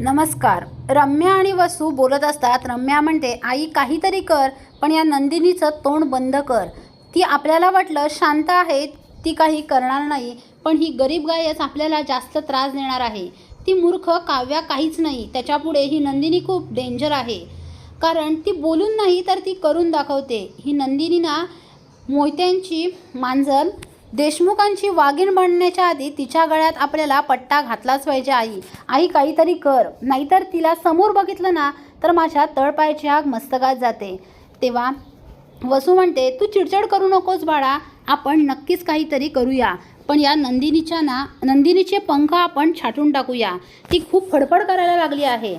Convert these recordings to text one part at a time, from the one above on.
नमस्कार. रम्या आणि वसू बोलत असतात. रम्या म्हणते आई काहीतरी कर पण या नंदिनीचं तोंड बंद कर. ती आपल्याला वाटलं शांत आहे ती काही करणार नाही पण ही गरीब गायच आपल्याला जास्त त्रास देणार आहे. ती मूर्ख काव्या काहीच नाही. त्याच्यापुढे ही नंदिनी खूप डेंजर आहे. कारण ती बोलून नाही तर ती करून दाखवते. ही नंदिनी ना मोहित्यांची मांजर देशमुखांची वागीण बनण्याच्या आधी तिच्या गळ्यात आपल्याला पट्टा घातलाच पाहिजे आई. आई काहीतरी कर. नाहीतर तिला समोर बघितलं ना तर माझ्या तळपायाची आग मस्तकात जाते. तेव्हा वसू म्हणते तू चिडचिड करू नकोस बाळा. आपण नक्कीच काहीतरी करूया. पण या नंदिनीच्या ना नंदिनीचे पंख आपण छाटून टाकूया. ती खूप फडफड करायला लागली आहे.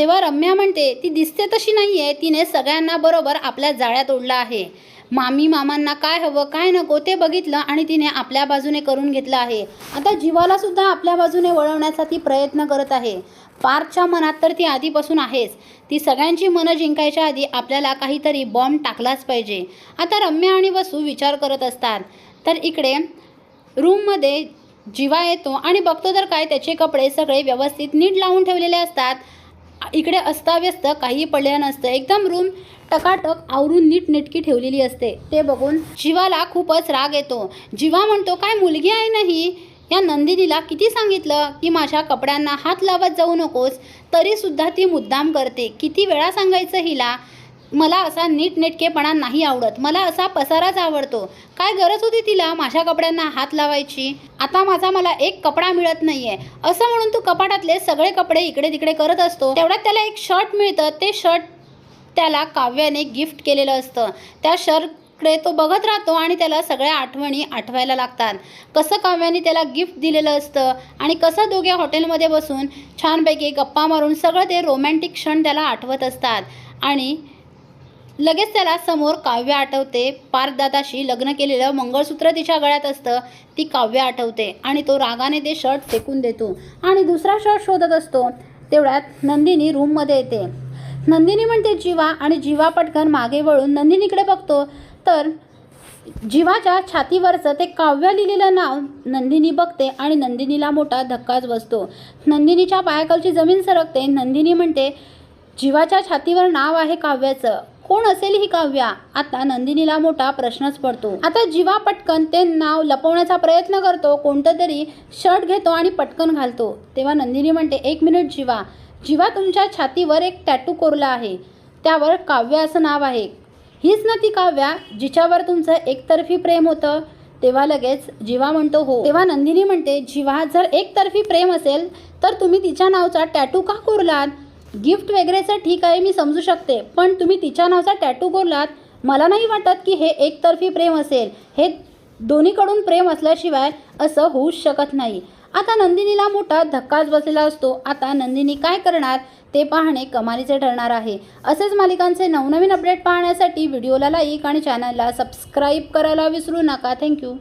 तेव्हा रम्या म्हणते ती दिसते तशी नाही आहे तिने सगळ्यांना बरोबर आपल्या जाळ्यात ओढलं आहे. मामी मामांना काय हवं काय नको ते बघितलं आणि तिने आपल्या बाजूने करून घेतलं आहे. आता जीवाला सुद्धा आपल्या बाजूने वळवण्याचा ती प्रयत्न करत आहे. पार्थच्या मनात तर ती आधीपासून आहेच. ती सगळ्यांची मनं जिंकायच्या आधी आपल्याला काहीतरी बॉम्ब टाकलाच पाहिजे. आता रम्या आणि वसू विचार करत असतात. तर इकडे रूममध्ये जीवा येतो आणि बघतो तर काय त्याचे कपडे सगळे व्यवस्थित नीट लावून ठेवलेले असतात. इकडे अस्ताव्यस्त काही पडलेलं नसतं. एकदम रूम टकाटक आवरून नीटनेटकी ठेवलेली असते. ते बघून जीवाला खूपच राग येतो. जीवा म्हणतो काय मुलगी आहे नाही या नंदिनीला किती सांगितलं की माझ्या कपड्यांना हात लावत जाऊ नकोस? तरीसुद्धा ती मुद्दाम करते. किती वेळा सांगायचं हिला? मला असा नीटनेटकेपणा नाही आवडत. मला असा पसाराच आवडतो. काय गरज होती तिला माझ्या कपड्यांना हात लावायची? आता माझा मला एक कपडा मिळत नाहीये. असं म्हणून तू कपाटातले सगळे कपडे इकडे तिकडे करत असतो. तेवढ्यात त्याला एक शर्ट मिळतं. ते शर्ट त्याला काव्याने गिफ्ट केलेलं असतं. त्या शर्टकडे तो बघत राहतो आणि त्याला सगळ्या आठवणी आठवायला लागतात. कसं काव्याने त्याला गिफ्ट दिलेलं असतं आणि कसं दोघे हॉटेलमध्ये बसून छानपैकी गप्पा मारून सगळं ते रोमॅन्टिक क्षण त्याला आठवत असतात. आणि लगेच त्याला समोर काव्य आठवते. पार्थदादाशी लग्न केलेलं मंगळसूत्र तिच्या गळ्यात असतं. ती काव्य आठवते आणि तो रागाने ते शर्ट फेकून देतो आणि दुसरा शर्ट शोधत असतो. तेवढ्यात नंदिनी रूममध्ये येते. नंदिनी म्हणते जीवा आणि जीवा पटकन मागे वळून नंदिनीकडे बघतो. तर जीवाच्या छातीवरचं ते काव्य लिहिलेलं नाव नंदिनी बघते आणि नंदिनीला मोठा धक्काच बसतो. नंदिनीच्या पायाखालची जमीन सरकते. नंदिनी म्हणते जीवाच्या छातीवर नाव आहे काव्याचं. कोण असेल ही काव्या? आता नंदिनीला मोठा प्रश्नच पडतो. आता जीवा पटकन ते नाव लपवण्याचा प्रयत्न करतो. कोणतं तरी शर्ट घेतो आणि पटकन घालतो. तेव्हा नंदिनी म्हणते एक मिनिट जीवा. जीवा तुमच्या छातीवर एक टॅटू कोरला आहे. त्यावर काव्य असं नाव आहे. हीच ना ती काव्या जिच्यावर तुमचं एकतर्फी प्रेम होतं? तेव्हा लगेच जीवा म्हणतो हो. तेव्हा नंदिनी म्हणते जीवा जर एकतर्फी प्रेम असेल तर तुम्ही तिच्या नावचा टॅटू का कोरलात? गिफ्ट वगैरेचं ठीक आहे मी समजू शकते. पण तुम्ही तिच्या नावाचा टॅटू बोललात मला नाही वाटत की हे एकतर्फी प्रेम असेल. हे दोन्हीकडून प्रेम असल्याशिवाय असं होऊच शकत नाही. आता नंदिनीला मोठा धक्काच बसलेला असतो. आता नंदिनी काय करणार? ते पाहणे कमालीचे ठरणार आहे. असेच मालिकांचे नवनवीन अपडेट पाहण्यासाठी व्हिडिओला लाईक आणि चॅनलला सबस्क्राईब करायला विसरू नका. थँक्यू